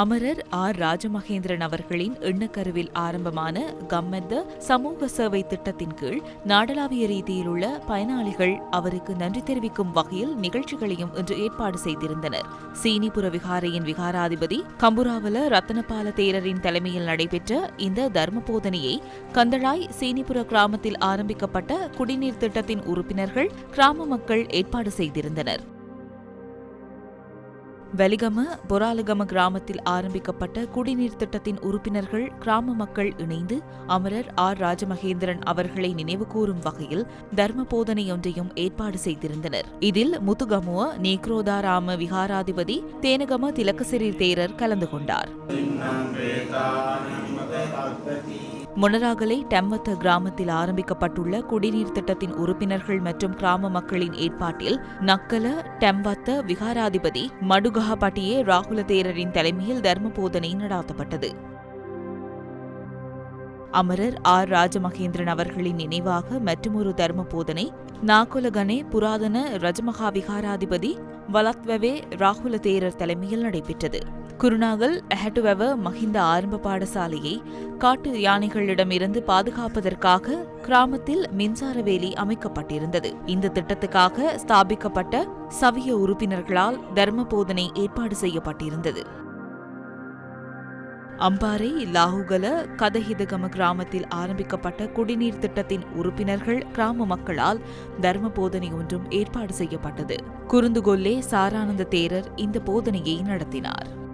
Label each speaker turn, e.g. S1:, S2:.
S1: அமரர் ஆர். ராஜமகேந்திரன் அவர்களின் எண்ணக்கருவில் ஆரம்பமான கம்மத்த சமூக சேவை திட்டத்தின் கீழ் நாடளாவிய ரீதியில் உள்ள பயனாளிகள் அவருக்கு நன்றி தெரிவிக்கும் வகையில் நிகழ்ச்சிகளையும் இன்று ஏற்பாடு செய்திருந்தனர். சீனிபுர விகாரையின் விகாராதிபதி கம்புராவல ரத்தனபால தேரரின் தலைமையில் நடைபெற்ற இந்த தர்ம போதனையை கந்தளாய் சீனிபுர கிராமத்தில் ஆரம்பிக்கப்பட்ட குடிநீர் திட்டத்தின் உறுப்பினர்கள் கிராம மக்கள் ஏற்பாடு செய்திருந்தனர். வெலிகம பொராலகம கிராமத்தில் ஆரம்பிக்கப்பட்ட குடிநீர் திட்டத்தின் உறுப்பினர்கள் கிராம மக்கள் இணைந்து அமரர் ஆர். ராஜமகேந்திரன் அவர்களை நினைவுகூரும் வகையில் தர்ம போதனையொன்றையும் ஏற்பாடு செய்திருந்தனர். இதில் முத்துகமுவ நீக்ரோதாராம விகாராதிபதி தேனகம திலக்கசிறி தேரர் கலந்து கொண்டார். முனராகலை டெம்மத்த கிராமத்தில் ஆரம்பிக்கப்பட்டுள்ள குடிநீர் திட்டத்தின் உறுப்பினர்கள் மற்றும் கிராம மக்களின் ஏற்பாட்டில் நக்கல டெம்பத்த விகாராதிபதி மடுகஹபட்டியே ராகுல தேரரின் தலைமையில் தர்ம போதனை நடாத்தப்பட்டது. அமரர் ஆர். ராஜமகேந்திரன் அவர்களின் நினைவாக மற்றுமொரு தர்ம போதனை நாகுலகனே புராதன ரஜமகா விகாராதிபதி வலத்வவே ராகுல தேரர் தலைமையில் நடைபெற்றது. குருநாகல் அஹட்டுவெவ மஹிந்த ஆரம்ப பாடசாலையை காட்டு யானைகளிடமிருந்து பாதுகாப்பதற்காக கிராமத்தில் மின்சார வேலி அமைக்கப்பட்டிருந்தது. இந்த திட்டத்துக்காக ஸ்தாபிக்கப்பட்ட சவிய உறுப்பினர்களால் தர்ம போதனை ஏற்பாடு செய்யப்பட்டிருந்தது. அம்பாறை லாகுகல கதஹிதகம கிராமத்தில் ஆரம்பிக்கப்பட்ட குடிநீர் திட்டத்தின் உறுப்பினர்கள் கிராம மக்களால் தர்ம போதனை ஒன்றும் ஏற்பாடு செய்யப்பட்டது. குருந்துகொல்லே சாரானந்த தேரர் இந்த போதனையை நடத்தினார்.